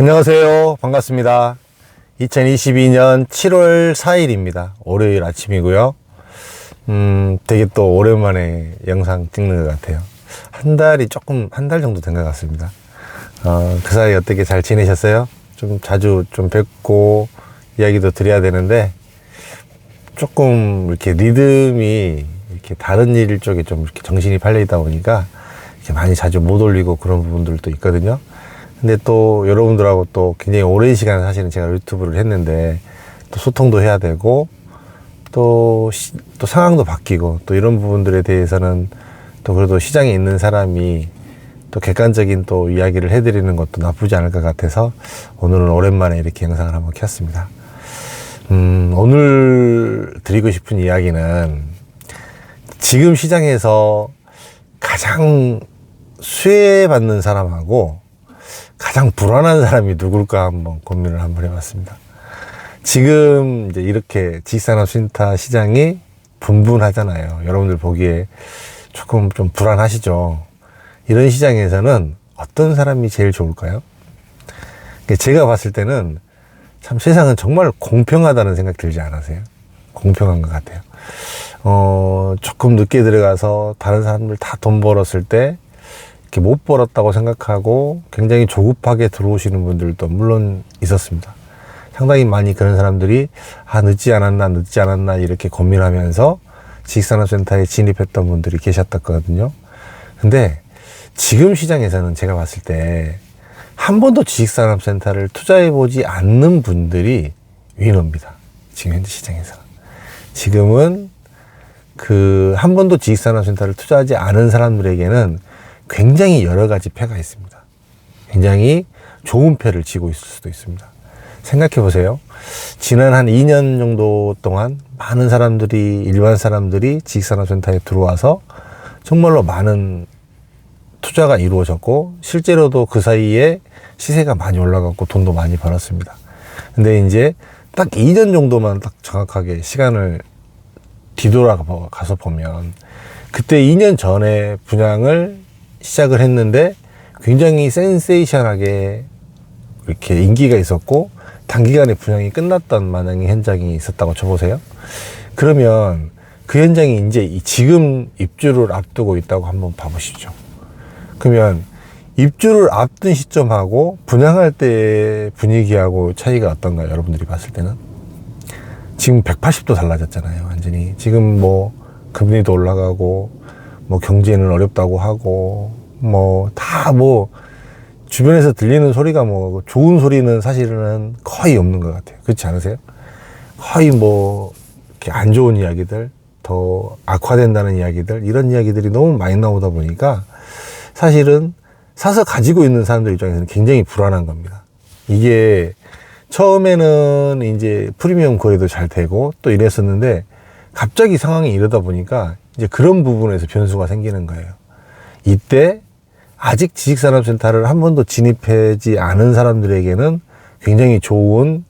안녕하세요. 반갑습니다. 2022년 7월 4일입니다. 월요일 아침이고요. 음, 되게 또 오랜만에 영상 찍는 것 같아요. 한 달이 조금, 한 달 정도 된 것 같습니다. 어, 그 사이 어떻게 잘 지내셨어요? 좀 자주 좀 뵙고 이야기도 드려야 되는데, 조금 이렇게 리듬이 이렇게 다른 일 쪽에 좀 이렇게 정신이 팔려 있다 보니까 이렇게 많이 자주 못 올리고 그런 부분들도 있거든요. 근데 또 여러분들하고 또 굉장히 오랜 시간 사실은 제가 유튜브를 했는데 또 소통도 해야 되고 또, 시, 또 상황도 바뀌고 또 이런 부분들에 대해서는 또 그래도 시장에 있는 사람이 또 객관적인 또 이야기를 해드리는 것도 나쁘지 않을 것 같아서 오늘은 오랜만에 이렇게 영상을 한번 켰습니다. 음, 오늘 드리고 싶은 이야기는 지금 시장에서 가장 수혜받는 사람하고 가장 불안한 사람이 누굴까 한번 고민을 한번 해봤습니다. 지금 이제 이렇게 지식산업 신타 시장이 분분하잖아요. 여러분들 보기에 조금 좀 불안하시죠? 이런 시장에서는 어떤 사람이 제일 좋을까요? 제가 봤을 때는 참 세상은 정말 공평하다는 생각 들지 않으세요? 공평한 것 같아요. 어, 조금 늦게 들어가서 다른 사람들 다 돈 벌었을 때 이렇게 못 벌었다고 생각하고 굉장히 조급하게 들어오시는 분들도 물론 있었습니다. 상당히 많이 그런 사람들이 아 늦지 않았나 늦지 않았나 이렇게 고민하면서 지식산업센터에 진입했던 분들이 계셨었거든요. 근데 지금 시장에서는 제가 봤을 때 한 번도 지식산업센터를 투자해보지 않는 분들이 위너입니다. 지금 현재 시장에서. 지금은 그 한 번도 지식산업센터를 투자하지 않은 사람들에게는 굉장히 여러 가지 패가 있습니다. 굉장히 좋은 패를 쥐고 있을 수도 있습니다. 생각해 보세요. 지난 한 2년 정도 동안 많은 사람들이, 일반 사람들이 지식산업센터에 들어와서 정말로 많은 투자가 이루어졌고, 실제로도 그 사이에 시세가 많이 올라갔고 돈도 많이 벌었습니다. 근데 이제 딱 2년 정도만 딱 정확하게 시간을 뒤돌아가서 보면, 그때 2년 전에 분양을 시작을 했는데 굉장히 센세이션하게 이렇게 인기가 있었고 단기간에 분양이 끝났던 마당의 현장이 있었다고 쳐보세요. 그러면 그 현장이 이제 지금 입주를 앞두고 있다고 한번 봐보시죠. 그러면 입주를 앞둔 시점하고 분양할 때 분위기하고 차이가 어떤가요? 여러분들이 봤을 때는? 지금 180도 달라졌잖아요. 완전히. 지금 뭐 금리도 올라가고 뭐 경제는 어렵다고 하고 뭐 다뭐 뭐 주변에서 들리는 소리가 뭐 좋은 소리는 사실은 거의 없는 것 같아요. 그렇지 않으세요? 거의 뭐 이렇게 안 좋은 이야기들, 더 악화된다는 이야기들 이런 이야기들이 너무 많이 나오다 보니까 사실은 사서 가지고 있는 사람들 입장에서는 굉장히 불안한 겁니다. 이게 처음에는 이제 프리미엄 거래도 잘 되고 또 이랬었는데 갑자기 상황이 이러다 보니까 이제 그런 부분에서 변수가 생기는 거예요. 이때 아직 지식산업센터를 한 번도 진입하지 않은 사람들에게는 굉장히 좋은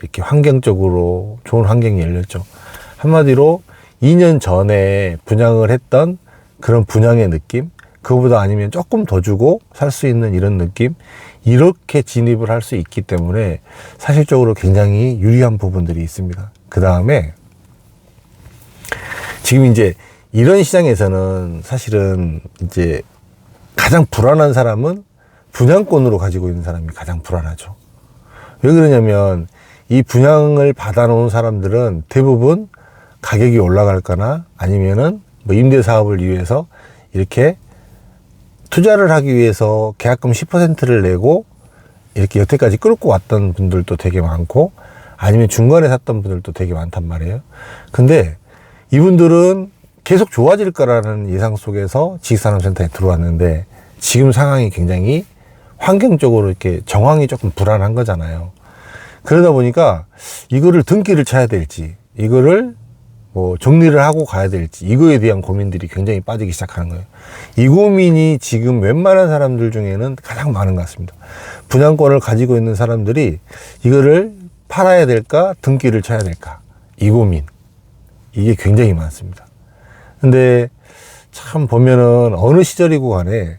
이렇게 환경적으로 좋은 환경이 열렸죠. 한마디로 2년 전에 분양을 했던 그런 분양의 느낌, 그거보다 아니면 조금 더 주고 살 수 있는 이런 느낌, 이렇게 진입을 할 수 있기 때문에 사실적으로 굉장히 유리한 부분들이 있습니다. 그 다음에 지금 이제 이런 시장에서는 사실은 이제 가장 불안한 사람은 분양권으로 가지고 있는 사람이 가장 불안하죠. 왜 그러냐면 이 분양을 받아놓은 사람들은 대부분 가격이 올라갈거나 아니면은 뭐 임대 사업을 위해서 이렇게 투자를 하기 위해서 계약금 10%를 내고 이렇게 여태까지 끌고 왔던 분들도 되게 많고 아니면 중간에 샀던 분들도 되게 많단 말이에요. 근데 이분들은 계속 좋아질 거라는 예상 속에서 지식산업센터에 들어왔는데 지금 상황이 굉장히 환경적으로 이렇게 정황이 조금 불안한 거잖아요. 그러다 보니까 이거를 등기를 쳐야 될지, 이거를 뭐 정리를 하고 가야 될지, 이거에 대한 고민들이 굉장히 빠지기 시작하는 거예요. 이 고민이 지금 웬만한 사람들 중에는 가장 많은 것 같습니다. 분양권을 가지고 있는 사람들이 이거를 팔아야 될까, 등기를 쳐야 될까, 이 고민. 이게 굉장히 많습니다. 근데 참 보면은 어느 시절이고 간에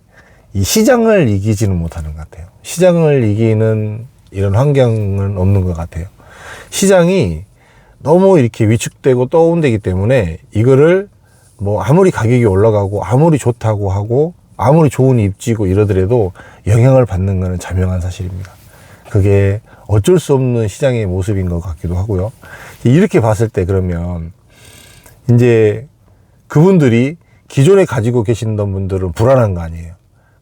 이 시장을 이기지는 못하는 것 같아요. 시장을 이기는 이런 환경은 없는 것 같아요. 시장이 너무 이렇게 위축되고 떠온되기 때문에 이거를 뭐 아무리 가격이 올라가고 아무리 좋다고 하고 아무리 좋은 입지고 이러더라도 영향을 받는 것은 자명한 사실입니다. 그게 어쩔 수 없는 시장의 모습인 것 같기도 하고요. 이렇게 봤을 때 그러면 이제 그분들이 기존에 가지고 계시던 분들은 불안한 거 아니에요.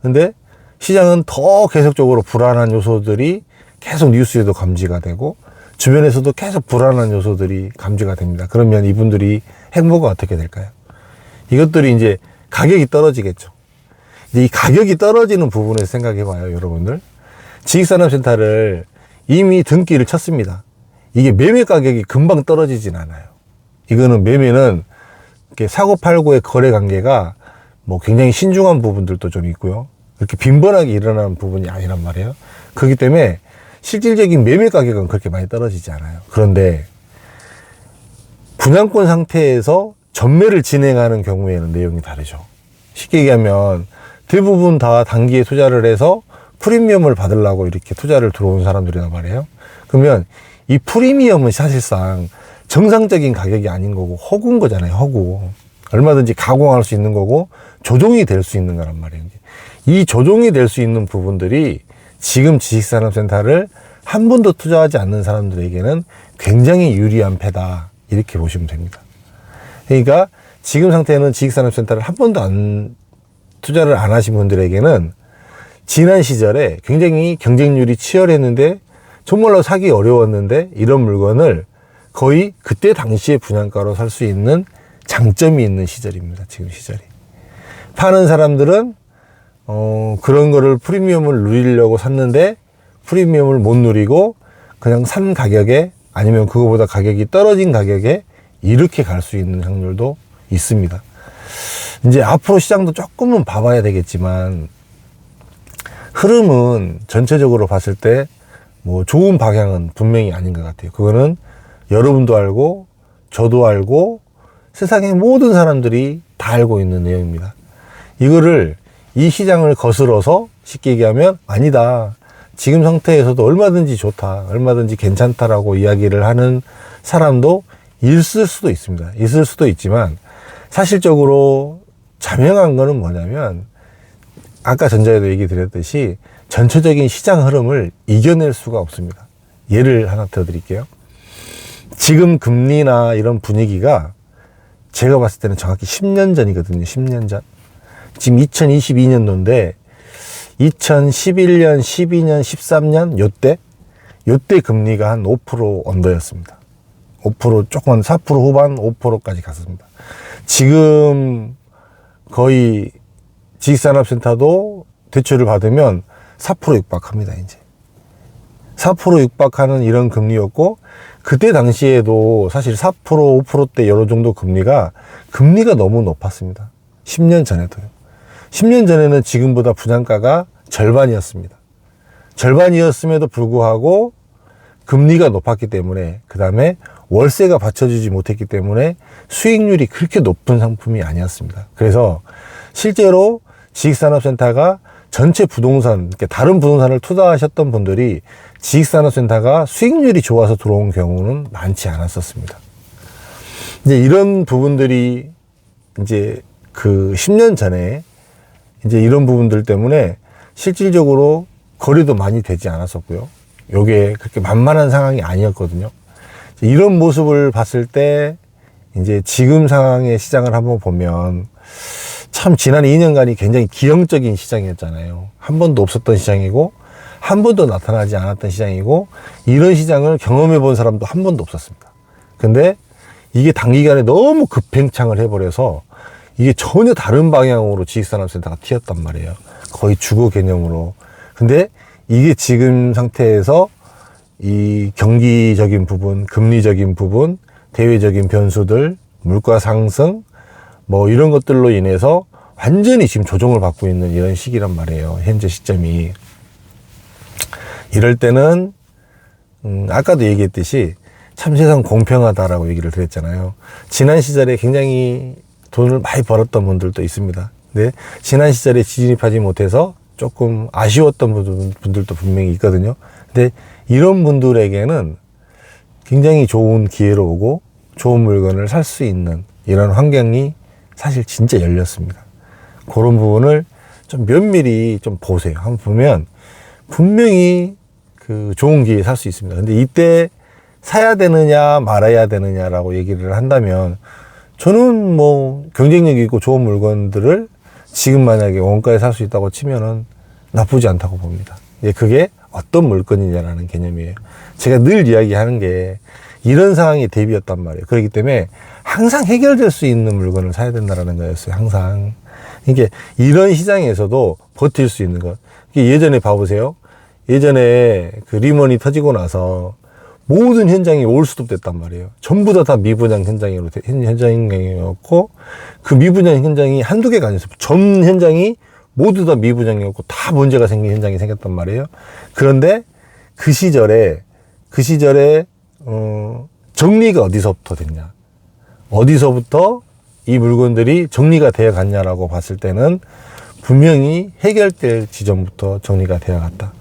근데 시장은 더 계속적으로 불안한 요소들이 계속 뉴스에도 감지가 되고 주변에서도 계속 불안한 요소들이 감지가 됩니다. 그러면 이분들이 행보가 어떻게 될까요? 이것들이 이제 가격이 떨어지겠죠. 이 가격이 떨어지는 부분에서 생각해 봐요, 여러분들. 지식산업센터를 이미 등기를 쳤습니다. 이게 매매 가격이 금방 떨어지진 않아요. 이거는 매매는 사고 팔고의 거래 관계가 뭐 굉장히 신중한 부분들도 좀 있고요. 그렇게 빈번하게 일어나는 부분이 아니란 말이에요. 그렇기 때문에 실질적인 매매 가격은 그렇게 많이 떨어지지 않아요. 그런데 분양권 상태에서 전매를 진행하는 경우에는 내용이 다르죠. 쉽게 얘기하면 대부분 다 단기에 투자를 해서 프리미엄을 받으려고 이렇게 투자를 들어온 사람들이란 말이에요. 그러면 이 프리미엄은 사실상 정상적인 가격이 아닌 거고 허구인 거잖아요. 허구. 얼마든지 가공할 수 있는 거고 조정이 될 수 있는 거란 말이에요. 이 조정이 될 수 있는 부분들이 지금 지식산업센터를 한 번도 투자하지 않는 사람들에게는 굉장히 유리한 패다. 이렇게 보시면 됩니다. 그러니까 지금 상태는 지식산업센터를 한 번도 안 투자를 안 하신 분들에게는 지난 시절에 굉장히 경쟁률이 치열했는데 정말로 사기 어려웠는데 이런 물건을 거의 그때 당시의 분양가로 살 수 있는 장점이 있는 시절입니다. 지금 시절이. 파는 사람들은 어, 그런 거를 프리미엄을 누리려고 샀는데 프리미엄을 못 누리고 그냥 산 가격에 아니면 그거보다 가격이 떨어진 가격에 이렇게 갈 수 있는 확률도 있습니다. 이제 앞으로 시장도 조금은 봐봐야 되겠지만 흐름은 전체적으로 봤을 때 뭐 좋은 방향은 분명히 아닌 것 같아요. 그거는 여러분도 알고 저도 알고 세상의 모든 사람들이 다 알고 있는 내용입니다. 이거를 이 시장을 거슬러서 쉽게 얘기하면 아니다. 지금 상태에서도 얼마든지 좋다. 얼마든지 괜찮다라고 이야기를 하는 사람도 있을 수도 있습니다. 있을 수도 있지만 사실적으로 자명한 거는 뭐냐면 아까 전자에도 얘기 드렸듯이 전체적인 시장 흐름을 이겨낼 수가 없습니다. 예를 하나 더 드릴게요. 지금 금리나 이런 분위기가 제가 봤을 때는 정확히 10년 전이거든요. 10년 전. 지금 2022년도인데 2011년, 12년, 13년 요때 요때 금리가 한 5% 언더였습니다. 5% 조금 4% 후반 5%까지 갔습니다. 지금 거의 지식산업센터도 대출을 받으면 4% 육박합니다, 이제. 4% 육박하는 이런 금리였고, 그때 당시에도 사실 4% 5%대 여러 정도 금리가, 금리가 너무 높았습니다. 10년 전에도요. 10년 전에는 지금보다 분양가가 절반이었습니다. 절반이었음에도 불구하고 금리가 높았기 때문에, 그 다음에 월세가 받쳐주지 못했기 때문에 수익률이 그렇게 높은 상품이 아니었습니다. 그래서 실제로 지식산업센터가 전체 부동산, 이렇게 다른 부동산을 투자하셨던 분들이 지식산업센터가 수익률이 좋아서 들어온 경우는 많지 않았었습니다. 이제 이런 부분들이 이제 그 10년 전에 이제 이런 부분들 때문에 실질적으로 거래도 많이 되지 않았었고요. 요게 그렇게 만만한 상황이 아니었거든요. 이런 모습을 봤을 때 이제 지금 상황의 시장을 한번 보면 참 지난 2년간이 굉장히 기형적인 시장이었잖아요. 한 번도 없었던 시장이고 한 번도 나타나지 않았던 시장이고 이런 시장을 경험해 본 사람도 한 번도 없었습니다. 근데 이게 단기간에 너무 급행창을 해버려서 이게 전혀 다른 방향으로 지식산업센터가 튀었단 말이에요. 거의 주거 개념으로. 근데 이게 지금 상태에서 이 경기적인 부분, 금리적인 부분, 대외적인 변수들, 물가 상승, 뭐 이런 것들로 인해서 완전히 지금 조정을 받고 있는 이런 시기란 말이에요. 현재 시점이. 이럴 때는, 음, 아까도 얘기했듯이 참 세상 공평하다라고 얘기를 드렸잖아요. 지난 시절에 굉장히 돈을 많이 벌었던 분들도 있습니다. 근데 지난 시절에 진입하지 못해서 조금 아쉬웠던 분들- 분들도 분명히 있거든요. 근데 이런 분들에게는 굉장히 좋은 기회로 오고 좋은 물건을 살 수 있는 이런 환경이 사실 진짜 열렸습니다. 그런 부분을 좀 면밀히 좀 보세요. 한번 보면 분명히 그 좋은 기회에 살 수 있습니다. 근데 이때 사야 되느냐 말아야 되느냐라고 얘기를 한다면 저는 뭐 경쟁력 있고 좋은 물건들을 지금 만약에 원가에 살 수 있다고 치면은 나쁘지 않다고 봅니다. 예, 그게 어떤 물건이냐라는 개념이에요. 제가 늘 이야기하는 게 이런 상황이 대비였단 말이에요. 그렇기 때문에 항상 해결될 수 있는 물건을 사야 된다라는 거였어요. 항상. 이게 이런 시장에서도 버틸 수 있는 것. 예전에 봐보세요. 예전에 그 리먼이 터지고 나서 모든 현장이 올스톱 됐단 말이에요. 전부 다 다 미분양 현장으로 현장이었고 그 미분양 현장이 한두 개가 아니었어요. 전 현장이 모두 다 미분양이었고 다 문제가 생긴 현장이 생겼단 말이에요. 그런데 그 시절에 그 시절에 어 정리가 어디서부터 됐냐? 어디서부터 이 물건들이 정리가 되어 갔냐라고 봤을 때는 분명히 해결될 지점부터 정리가 되어 갔다.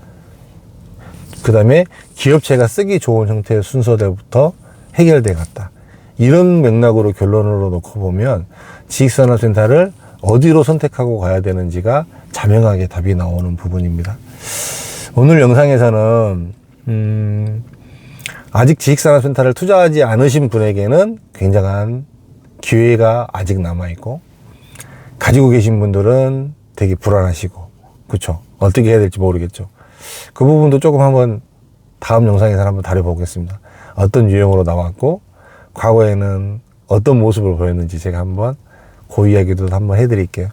그 다음에 기업체가 쓰기 좋은 형태의 순서대부터 해결돼 갔다. 이런 맥락으로 결론으로 놓고 보면 지식산업센터를 어디로 선택하고 가야 되는지가 자명하게 답이 나오는 부분입니다. 오늘 영상에서는 음, 아직 지식산업센터를 투자하지 않으신 분에게는 굉장한 기회가 아직 남아 있고 가지고 계신 분들은 되게 불안하시고 그렇죠 어떻게 해야 될지 모르겠죠. 그 부분도 조금 한번 다음 영상에서 한번 다뤄보겠습니다. 어떤 유형으로 나왔고 과거에는 어떤 모습을 보였는지 제가 한번 그 이야기도 한번 해드릴게요.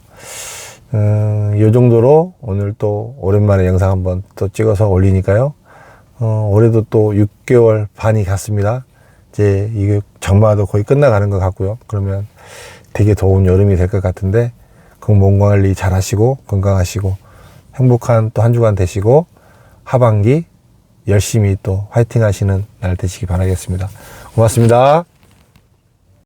음, 이 정도로 오늘 또 오랜만에 영상 한번 또 찍어서 올리니까요 어, 올해도 또 6개월 반이 갔습니다. 이제 이게 장마도 거의 끝나가는 것 같고요. 그러면 되게 더운 여름이 될 것 같은데 건몸 관리 잘 하시고 건강하시고 행복한 또 한 주간 되시고 하반기 열심히 또 화이팅 하시는 날 되시기 바라겠습니다. 고맙습니다.